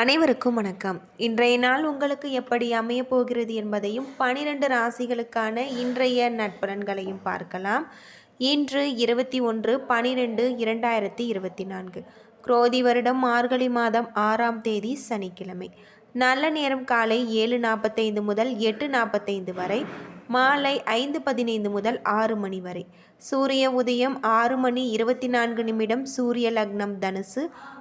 அனைவருக்கும் வணக்கம். இன்றைய நாள் உங்களுக்கு எப்படி அமையப் போகிறது என்பதையும் பனிரெண்டு ராசிகளுக்கான இன்றைய நட்பலன்களையும் பார்க்கலாம். இன்று இருபத்தி ஒன்று பனிரெண்டு இரண்டாயிரத்தி இருபத்தி நான்கு. குரோதி வருடம் மார்கழி மாதம் ஆறாம் தேதி சனிக்கிழமை. நல்ல நேரம் காலை ஏழு நாற்பத்தைந்து முதல் எட்டு நாற்பத்தைந்து வரை மாலை ஐந்து பதினைந்து முதல் ஆறு மணி வரை. சூரிய உதயம் ஆறு மணி இருபத்தி நான்கு நிமிடம் சூரிய லக்னம் தனுசு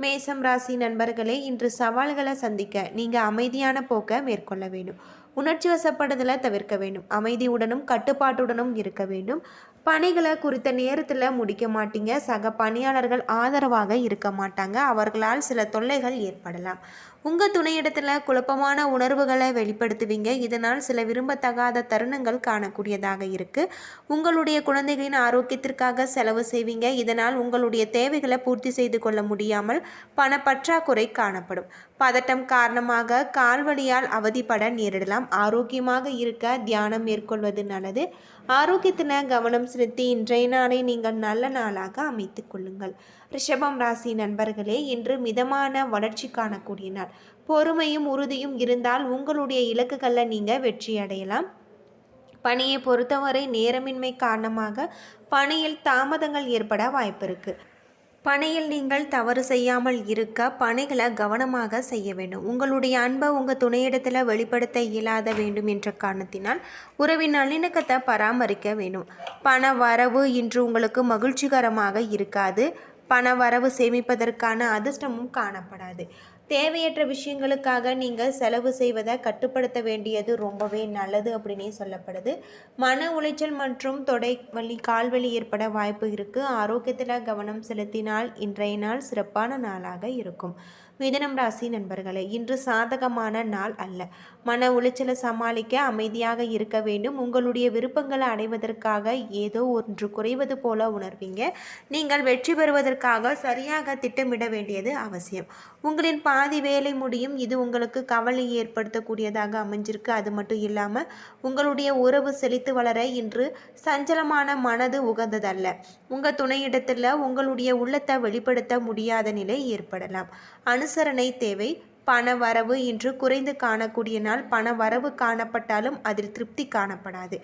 மேசம் ராசி நண்பர்களே இன்று சவால்களை சந்திக்க நீங்கள் அமைதியான போக்கை மேற்கொள்ள வேண்டும். உணர்ச்சி வசப்படுதலை தவிர்க்க வேண்டும். அமைதியுடனும் கட்டுப்பாட்டுடனும் இருக்க வேண்டும். பணிகளை குறித்த நேரத்தில் முடிக்க மாட்டீங்க. சக பணியாளர்கள் ஆதரவாக இருக்க மாட்டாங்க. அவர்களால் சில தொல்லைகள் ஏற்படலாம். உங்கள் துணையிடத்தில் குழப்பமான உணர்வுகளை வெளிப்படுத்துவீங்க. இதனால் சில விரும்பத்தகாத தருணங்கள் காணக்கூடியதாக இருக்குது உங்களுடைய குழந்தைகளின் ஆரோக்கியத்திற்காக செலவு செய்வீங்க. இதனால் உங்களுடைய தேவைகளை பூர்த்தி செய்து கொள்ள முடியாமல் பணப்பற்றாக்குறை காணப்படும். பதட்டம் காரணமாக கால்வழியால் அவதிப்பட நேரிடலாம். ஆரோக்கியமாக இருக்க தியானம் மேற்கொள்வது நல்லது. ஆரோக்கியத்தில் கவனம் செலுத்தி இன்றைய நாளை நீங்கள் நல்ல நாளாக அமைத்துக் கொள்ளுங்கள். ரிஷபம் ராசி நண்பர்களே இன்று மிதமான வளர்ச்சி காணக்கூடிய நாள். பொறுமையும் உறுதியும் இருந்தால் உங்களுடைய இலக்குகளில் நீங்கள் வெற்றி அடையலாம். பணியை பொறுத்தவரை நேரமின்மை காரணமாக பணியில் தாமதங்கள் ஏற்பட வாய்ப்பு இருக்குது பணியில் நீங்கள் தவறு செய்யாமல் இருக்க பணிகளை கவனமாக செய்ய வேண்டும். உங்களுடைய அன்பை உங்கள் துணையிடத்தில் வெளிப்படுத்த இயலாத வேண்டும் என்ற காரணத்தினால் உறவின் நல்லிணக்கத்தை பராமரிக்க வேண்டும். பண வரவு இன்று உங்களுக்கு மகிழ்ச்சிகரமாக இருக்காது. பண வரவு சேமிப்பதற்கான அதிர்ஷ்டமும் காணப்படாது. தேவையற்ற விஷயங்களுக்காக நீங்கள் செலவு செய்வதை கட்டுப்படுத்த வேண்டியது ரொம்பவே நல்லது அப்படின்னே சொல்லப்படுது. மன உளைச்சல் மற்றும் தொடை வலி கால்வலி ஏற்பட வாய்ப்பு இருக்குது ஆரோக்கியத்தில் கவனம் செலுத்தினால் இன்றைய நாள் சிறப்பான நாளாக இருக்கும். மிதனம் ராசி நண்பர்களே இன்று சாதகமான நாள் அல்ல. மன உளைச்சலை சமாளிக்க அமைதியாக இருக்க வேண்டும். உங்களுடைய விருப்பங்களை அடைவதற்காக ஏதோ ஒன்று குறைவது போல உணர்வீங்க. நீங்கள் வெற்றி பெறுவதற்காக சரியாக திட்டமிட வேண்டியது அவசியம். உங்களின் பாதி வேலை முடியும். இது உங்களுக்கு கவலை ஏற்படுத்தக்கூடியதாக அமைஞ்சிருக்கு. அது மட்டும் இல்லாமல் உங்களுடைய உறவு செழித்து வளர இன்று சஞ்சலமான மனது உகந்ததல்ல. உங்கள் துணையிடத்தில் உங்களுடைய உள்ளத்தை வெளிப்படுத்த முடியாத நிலை ஏற்படலாம். அனுசரணை தேவை. பண வரவு இன்று குறைந்து காணக்கூடிய நாள். பண வரவு காணப்பட்டாலும் அதில் திருப்தி காணப்படாது.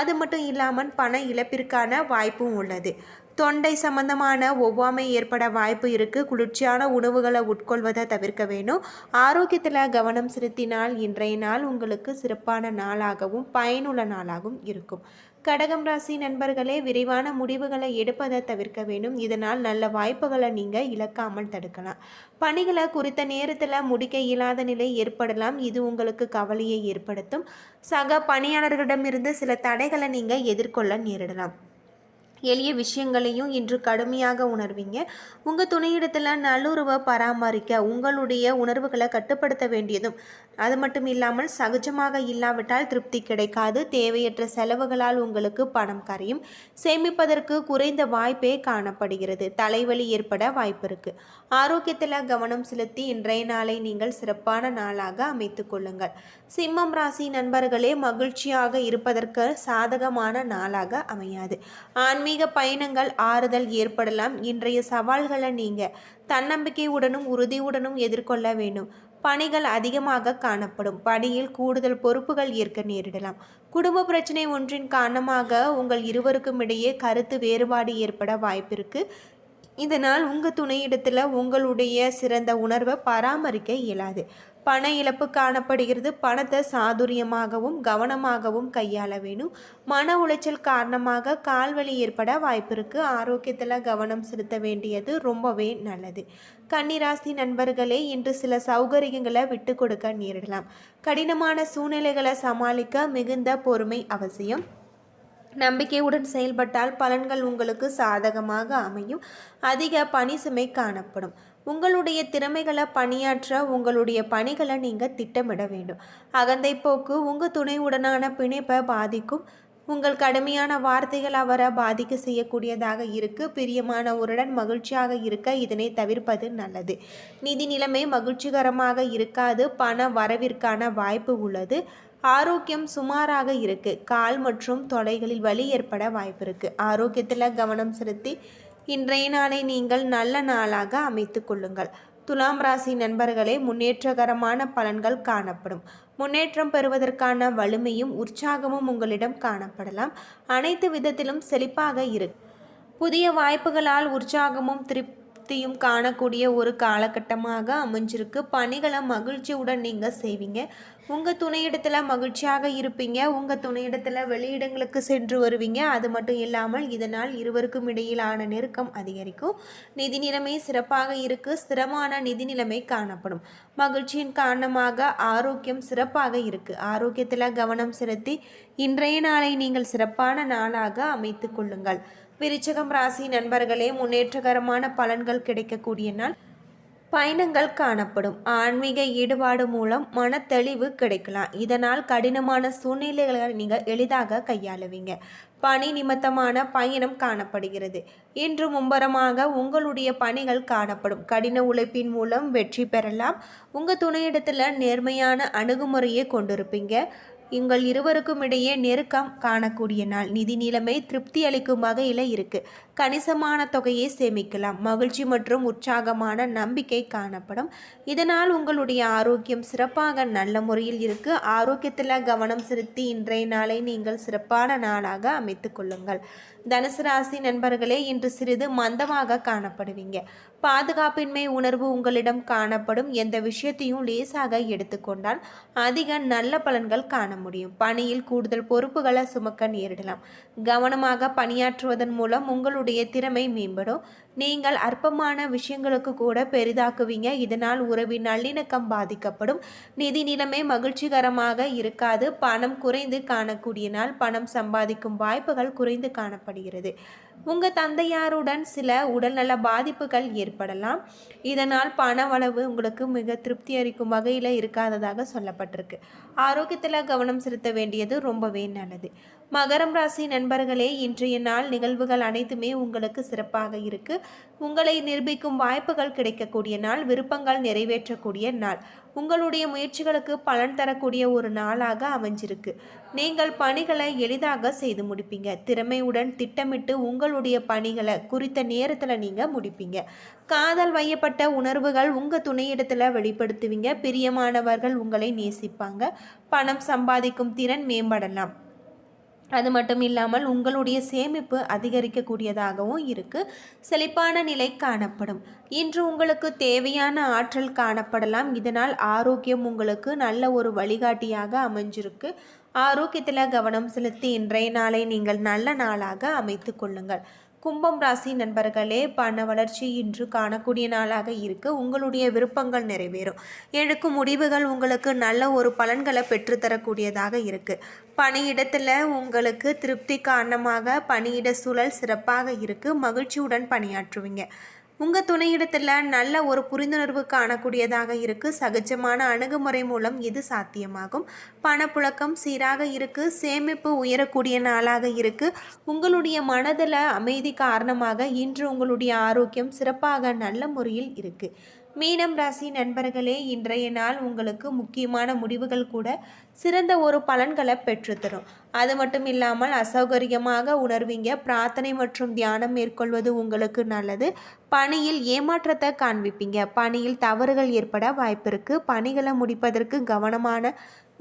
அது மட்டும் இல்லாமல் பண இழப்பிற்கான வாய்ப்பும் உள்ளது. தொண்டை சம்பந்தமான ஒவ்வாமை ஏற்பட வாய்ப்பு இருக்குது குளிர்ச்சியான உணவுகளை உட்கொள்வதை தவிர்க்க வேணும். ஆரோக்கியத்தில் கவனம் செலுத்தினால் இன்றைய நாள் உங்களுக்கு சிறப்பான நாளாகவும் பயனுள்ள நாளாகவும் இருக்கும். கடகம் ராசி நண்பர்களே விரைவான முடிவுகளை எடுப்பதை தவிர்க்க வேண்டும். இதனால் நல்ல வாய்ப்புகளை நீங்கள் இழக்காமல் தடுக்கலாம். பணிகளை குறித்த நேரத்தில் முடிக்க இயலாத நிலை ஏற்படலாம். இது உங்களுக்கு கவலையை ஏற்படுத்தும். சக பணியாளர்களிடமிருந்து சில தடைகளை நீங்கள் எதிர்கொள்ள நேரிடலாம். எளிய விஷயங்களையும் இன்று கடுமையாக உணர்வீங்க. உங்கள் துணையிடத்தில் நல்லுறவை பராமரிக்க உங்களுடைய உணர்வுகளை கட்டுப்படுத்த வேண்டியதும் அது மட்டும் இல்லாமல் சகஜமாக இல்லாவிட்டால் திருப்தி கிடைக்காது. தேவையற்ற செலவுகளால் உங்களுக்கு பணம் கரையும். சேமிப்பதற்கு குறைந்த வாய்ப்பே காணப்படுகிறது. தலைவலி ஏற்பட வாய்ப்பு இருக்கு. ஆரோக்கியத்தில் கவனம் செலுத்தி இன்றைய நாளை நீங்கள் சிறப்பான நாளாக அமைத்து கொள்ளுங்கள். சிம்மம் ராசி நண்பர்களே மகிழ்ச்சியாக இருப்பதற்கு சாதகமான நாளாக அமையாது. ஆன்மீக பயணங்கள் ஆறுதல் ஏற்படலாம். இன்றைய சவால்களை நீங்கள் தன்னம்பிக்கையுடனும் உறுதியுடனும் எதிர்கொள்ள வேண்டும். பணிகள் அதிகமாக காணப்படும். பணியில் கூடுதல் பொறுப்புகள் ஏற்க நேரிடலாம். குடும்ப பிரச்சனை ஒன்றின் காரணமாக உங்கள் இருவருக்கும் இடையே கருத்து வேறுபாடு ஏற்பட வாய்ப்பிருக்கு. இதனால் உங்கள் துணையிடத்தில் உங்களுடைய சிறந்த உணர்வை பராமரிக்க இயலாது. பண இழப்பு காணப்படுகிறது. பணத்தை சாதுரியமாகவும் கவனமாகவும் கையாள வேணும். மன உளைச்சல் காரணமாக கால்வலி ஏற்பட வாய்ப்பிருக்கு ஆரோக்கியத்தில் கவனம் செலுத்த வேண்டியது ரொம்பவே நல்லது. கன்னிராசி நண்பர்களே இன்று சில சௌகரியங்களை விட்டு கொடுக்க நேரிடலாம். கடினமான சூழ்நிலைகளை சமாளிக்க மிகுந்த பொறுமை அவசியம். நம்பிக்கையுடன் செயல்பட்டால் பலன்கள் உங்களுக்கு சாதகமாக அமையும். அதிக பணி சுமை காணப்படும். உங்களுடைய திறமைகளை பணியாற்ற உங்களுடைய பணிகளை நீங்கள் திட்டமிட வேண்டும். அகந்தை போக்கு உங்கள் துணையுடனான பிணைப்பை பாதிக்கும். உங்கள் கடுமையான வார்த்தைகள் அவரை பாதிக்க செய்யக்கூடியதாக இருக்கு. பிரியமானவருடன் மகிழ்ச்சியாக இருக்க இதனை தவிர்ப்பது நல்லது. நிதி நிலைமை மகிழ்ச்சிகரமாக இருக்காது. பண வரவிற்கான வாய்ப்பு உள்ளது. ஆரோக்கியம் சுமாராக இருக்கு. கால் மற்றும் தொடைகளில் வலி ஏற்பட வாய்ப்பு இருக்கு. ஆரோக்கியத்தில் கவனம் செலுத்தி இன்றைய நாளை நீங்கள் நல்ல நாளாக அமைத்து கொள்ளுங்கள். துலாம் ராசி நண்பர்களே முன்னேற்றகரமான பலன்கள் காணப்படும். முன்னேற்றம் பெறுவதற்கான வலிமையும் உற்சாகமும் உங்களிடம் காணப்படலாம். அனைத்து விதத்திலும் செழிப்பாக இருக்கு புதிய வாய்ப்புகளால் உற்சாகமும் திருப்தியும் காணக்கூடிய ஒரு காலகட்டமாக அமைஞ்சிருக்கு. பணிகளை மகிழ்ச்சியுடன் நீங்கள் செய்வீங்க. உங்கள் துணையிடத்தில் மகிழ்ச்சியாக இருப்பீங்க. உங்கள் துணையிடத்தில் வெளியிடங்களுக்கு சென்று வருவீங்க. அது மட்டும் இல்லாமல் இதனால் இருவருக்கும் இடையிலான நெருக்கம் அதிகரிக்கும். நிதி நிலைமை சிறப்பாக இருக்கு. ஸ்திரமான நிதி நிலைமை காணப்படும். மகிழ்ச்சியின் காரணமாக ஆரோக்கியம் சிறப்பாக இருக்கு. ஆரோக்கியத்தில் கவனம் செலுத்தி இன்றைய நாளை நீங்கள் சிறப்பான நாளாக அமைத்து கொள்ளுங்கள். விருச்சகம் ராசி நண்பர்களே முன்னேற்றகரமான பலன்கள் கிடைக்கக்கூடிய நாள். பயணங்கள் காணப்படும். ஆன்மீக ஈடுபாடு மூலம் மனத்தெளிவு கிடைக்கலாம். இதனால் கடினமான சூழ்நிலைகளை நீங்கள் எளிதாக கையாளுவீங்க. பணி நிமித்தமான பயணம் காணப்படுகிறது. இன்று மும்பரமாக உங்களுடைய பணிகள் காணப்படும். கடின உழைப்பின் மூலம் வெற்றி பெறலாம். உங்கள் துணையிடத்தில் நேர்மையான அணுகுமுறையை கொண்டிருப்பீங்க. உங்கள் இருவருக்கும் இடையே நெருக்கம் காணக்கூடிய நாள். நிதி நிலைமை திருப்தி அளிக்கும் வகையில் இருக்கு. கணிசமான தொகையை சேமிக்கலாம். மகிழ்ச்சி மற்றும் உற்சாகமான நம்பிக்கை காணப்படும். இதனால் உங்களுடைய ஆரோக்கியம் சிறப்பாக நல்ல முறையில் இருக்கு. ஆரோக்கியத்தில் கவனம் செலுத்தி இன்றைய நாளை நீங்கள் சிறப்பான நாளாக அமைத்து கொள்ளுங்கள். தனுசு ராசி நண்பர்களே இன்று சிறிது மந்தமாக காணப்படுவீங்க. பாதுகாப்பின்மை உணர்வு உங்களிடம் காணப்படும். எந்த விஷயத்தையும் லேசாக எடுத்துக்கொண்டால் அதிக நல்ல பலன்கள் காண முடியும். பணியில் கூடுதல் பொறுப்புகளை சுமக்க நேரிடலாம். கவனமாக பணியாற்றுவதன் மூலம் உங்களுடைய திறமை மேம்படும். நீங்கள் அற்பமான விஷயங்களுக்கு கூட பெரிதாக்குவீங்க. இதனால் உறவின் நல்லிணக்கம் பாதிக்கப்படும். நிதி நிலைமை மகிழ்ச்சிகரமாக இருக்காது. பணம் குறைந்து காணக்கூடிய நாள். பணம் சம்பாதிக்கும் வாய்ப்புகள் குறைந்து காணப்படும். காணப்படுகிறது. உங்கள் தந்தையாருடன் சில உடல்நல பாதிப்புகள் ஏற்படலாம். இதனால் பணவளவு உங்களுக்கு மிக திருப்தி அளிக்கும் வகையில் இருக்காததாக சொல்லப்பட்டிருக்கு. ஆரோக்கியத்தில் கவனம் செலுத்த வேண்டியது ரொம்பவே நல்லது. மகரம் ராசி நண்பர்களே இன்றைய நாள் நிகழ்வுகள் அனைத்துமே உங்களுக்கு சிறப்பாக இருக்கு. உங்களை நிரூபிக்கும் வாய்ப்புகள் கிடைக்கக்கூடிய நாள் விருப்பங்கள் நிறைவேற்றக்கூடிய நாள். உங்களுடைய முயற்சிகளுக்கு பலன் தரக்கூடிய ஒரு நாளாக அமைஞ்சிருக்கு. நீங்கள் பணிகளை எளிதாக செய்து முடிப்பீங்க. திறமையுடன் திட்டமிட்டு உங்களுடைய பணிகளை குறித்த நேரத்தில் நீங்கள் முடிப்பீங்க. காதல் வையப்பட்ட உணர்வுகள் உங்கள் துணையிடத்தில் வெளிப்படுத்துவீங்க. பிரியமானவர்கள் உங்களை நேசிப்பாங்க. பணம் சம்பாதிக்கும் திறன் மேம்படலாம். அது மட்டும் இல்லாமல் உங்களுடைய சேமிப்பு அதிகரிக்கக்கூடியதாகவும் இருக்குது செழிப்பான நிலை காணப்படும். இன்று உங்களுக்கு தேவையான ஆற்றல் காணப்படலாம். இதனால் ஆரோக்கியம் உங்களுக்கு நல்ல ஒரு வழிகாட்டியாக அமைஞ்சிருக்கு. ஆரோக்கியத்தில் கவனம் செலுத்தி இன்றைய நாளை நீங்கள் நல்ல நாளாக அமைத்து கொள்ளுங்கள். கும்பம் ராசி நண்பர்களே பண வளர்ச்சி இன்று காணக்கூடிய நாளாக இருக்குது உங்களுடைய விருப்பங்கள் நிறைவேறும். எடுக்கும் முடிவுகள் உங்களுக்கு நல்ல ஒரு பலன்களை பெற்றுத்தரக்கூடியதாக இருக்குது பணியிடத்தில் உங்களுக்கு திருப்தி காரணமாக பணியிட சூழல் சிறப்பாக இருக்கு. மகிழ்ச்சியுடன் பணியாற்றுவீங்க. உங்கள் துணையிடத்தில் நல்ல ஒரு புரிந்துணர்வு காணக்கூடியதாக இருக்குது சகஜமான அணுகுமுறை மூலம் இது சாத்தியமாகும். பணப்புழக்கம் சீராக இருக்குது சேமிப்பு உயரக்கூடிய நாளாக இருக்குது உங்களுடைய மனதில் அமைதி காரணமாக இன்று உங்களுடைய ஆரோக்கியம் சிறப்பாக நல்ல முறையில் இருக்குது மீனம் ராசி நண்பர்களே இன்றைய நாள் உங்களுக்கு முக்கியமான முடிவுகள் கூட சிறந்த ஒரு பலன்களை பெற்றுத்தரும். அது மட்டும் இல்லாமல் அசௌகரியமாக உணர்வீங்க. பிரார்த்தனை மற்றும் தியானம் மேற்கொள்வது உங்களுக்கு நல்லது. பணியில் ஏமாற்றத்தை காண்பிப்பீங்க. பணியில் தவறுகள் ஏற்பட வாய்ப்பு இருக்குது பணிகளை முடிப்பதற்கு கவனமான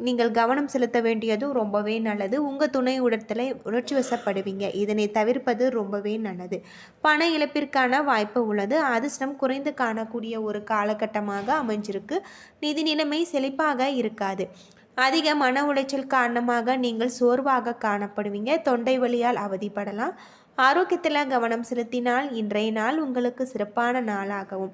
நீங்கள் கவனம் செலுத்த வேண்டியதும் ரொம்பவே நல்லது. உங்கள் துணை உடத்தில் உணர்ச்சி வசப்படுவீங்க இதனை தவிர்ப்பது ரொம்பவே நல்லது. பண இழப்பிற்கான வாய்ப்பு உள்ளது. அதிர்ஷ்டம் குறைந்து காணக்கூடிய ஒரு காலகட்டமாக அமைஞ்சிருக்கு. நிதி நிலைமை செழிப்பாக இருக்காது. அதிக மன உளைச்சல் காரணமாக நீங்கள் சோர்வாக காணப்படுவீங்க. தொண்டை வழியால் அவதிப்படலாம். ஆரோக்கியத்தில் கவனம் செலுத்தினால் இன்றைய நாள் உங்களுக்கு சிறப்பான நாளாகவும்